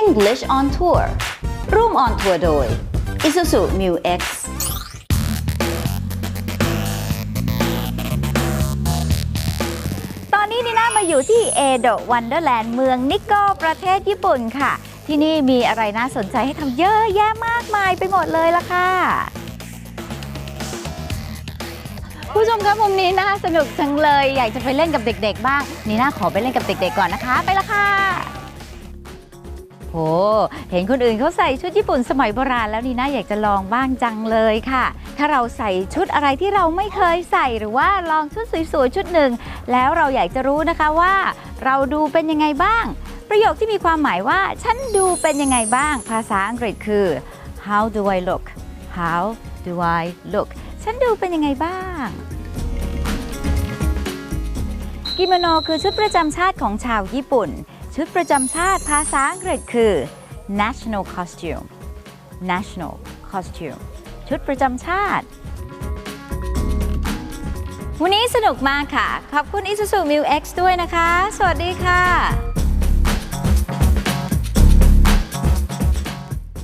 English on Tour ร่วม on tour โดย Isuzu Mu X ตอนนี้นีน่ามาอยู่ที่เอโดะวันเดอร์แลนด์เมืองนิโกประเทศญี่ปุ่นค่ะ ที่นี่มีอะไรน่าสนใจให้ทำเยอะแยะมากมายไปหมดเลยล่ะค่ะผู้ชมครับมุมนี้น่าสนุกจังเลย อยากจะไปเล่นกับเด็ก ๆ บ้าง นีน่าขอไปเล่นกับเด็ก ๆ ก่อนนะคะ ไปละค่ะ ห เห็นคนอื่นเขาใส่ชุดญี่ปุ่นสมัยโบราณแล้วนี่น่าอยากจะลองบ้างจังเลยค่ะ ถ้าเราใส่ชุดอะไรที่เราไม่เคยใส่หรือว่าลองชุดสวยๆชุดหนึ่ง แล้วเราอยากจะรู้นะคะว่า เราดูเป็นยังไงบ้าง ประโยคที่มีความหมายว่า ฉันดูเป็นยังไงบ้าง ภาษาอังกฤษคือ how do I look how do I look ฉันดูเป็นยังไงบ้างกิโมโนคือชุดประจำชาติของชาวญี่ปุ่น ชุดประจำชาติภาษาอังกฤษคือ national costume national costume ชุดประจำชาติ วันนี้สนุกมากค่ะ ขอบคุณ Isuzu Mu X ด้วยนะคะ สวัสดีค่ะ